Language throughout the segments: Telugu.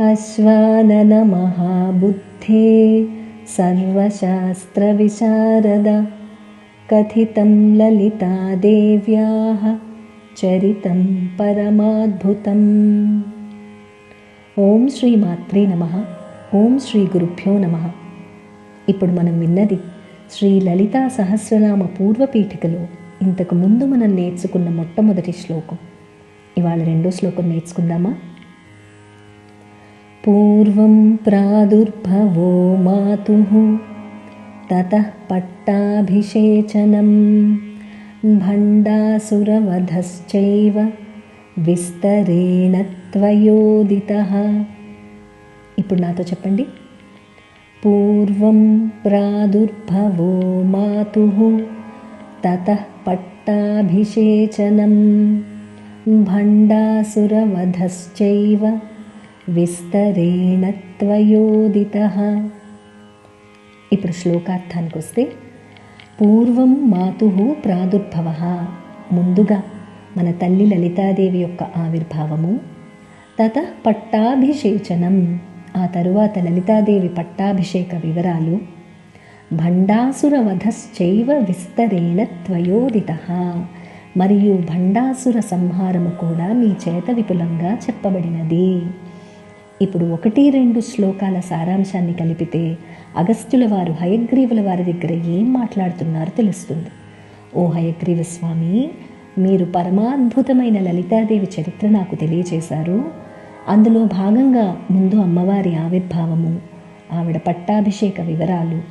अश्वाननमहाबुद्धे सर्वशास्त्रविशारद कथितं ललितादेव्याः చరితం పరమాద్భుతం ఓం శ్రీ మాత్రే నమ ఓం శ్రీ గురుభ్యో నమ ఇప్పుడు మనం విన్నది శ్రీ లలితా సహస్రనామ పూర్వపీఠికలో ఇంతకు ముందు మనం నేర్చుకున్న మొట్టమొదటి శ్లోకం ఇవాళ రెండో శ్లోకం నేర్చుకుందామా పూర్వం ప్రాదుర్భవో మాతు తతః పట్టాభిషేచనం భండాసురవధశ్చైవ విస్తరేణ త్వయోదిత ఇప్పుడు నాతో చెప్పండి పూర్వం ప్రాదుర్భవో మాతు తతః పట్టాభిషేచనం భండాసురవధశ్చైవ విస్తరేణ త్వయోదిత. ఇప్పుడు శ్లోకార్థానికి వస్తే పూర్వం మాతు ప్రాదుర్భవ. ముందుగా మన తల్లి లలితాదేవి యొక్క ఆవిర్భావము తత పట్టాభిషేచనం. ఆ తరువాత లలితాదేవి పట్టాభిషేక వివరాలు భండాసురవధశ్చైవ విస్తరేణ త్వయోదిత. మరియు భండాసుర సంహారము కూడా మీ చేత విపులంగా చెప్పబడినది. ఇప్పుడు ఒకటి రెండు శ్లోకాల సారాంశాన్ని కలిపితే అగస్త్యుల వారు హయగ్రీవుల వారి దగ్గర ఏం మాట్లాడుతున్నారో తెలుస్తుంది. ఓ హయగ్రీవ స్వామి మీరు పరమాద్భుతమైన లలితాదేవి చరిత్ర నాకు తెలియచేశారు. అందులో భాగంగా ముందు అమ్మవారి ఆవిర్భావము ఆవిడ పట్టాభిషేక వివరాలు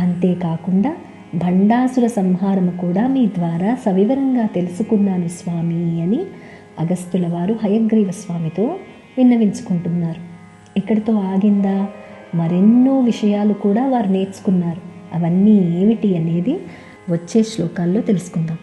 అంతేకాకుండా భండాసుర సంహారము కూడా మీ ద్వారా సవివరంగా తెలుసుకున్నాను స్వామి అని అగస్త్యుల వారు హయగ్రీవ స్వామితో విన్నవించుకుంటున్నారు. ఇక్కడితో ఆగిందా? మరెన్నో విషయాలు కూడా వారు నేర్చుకున్నారు. అవన్నీ ఏమిటి అనేది వచ్చే శ్లోకాల్లో తెలుసుకుందాం.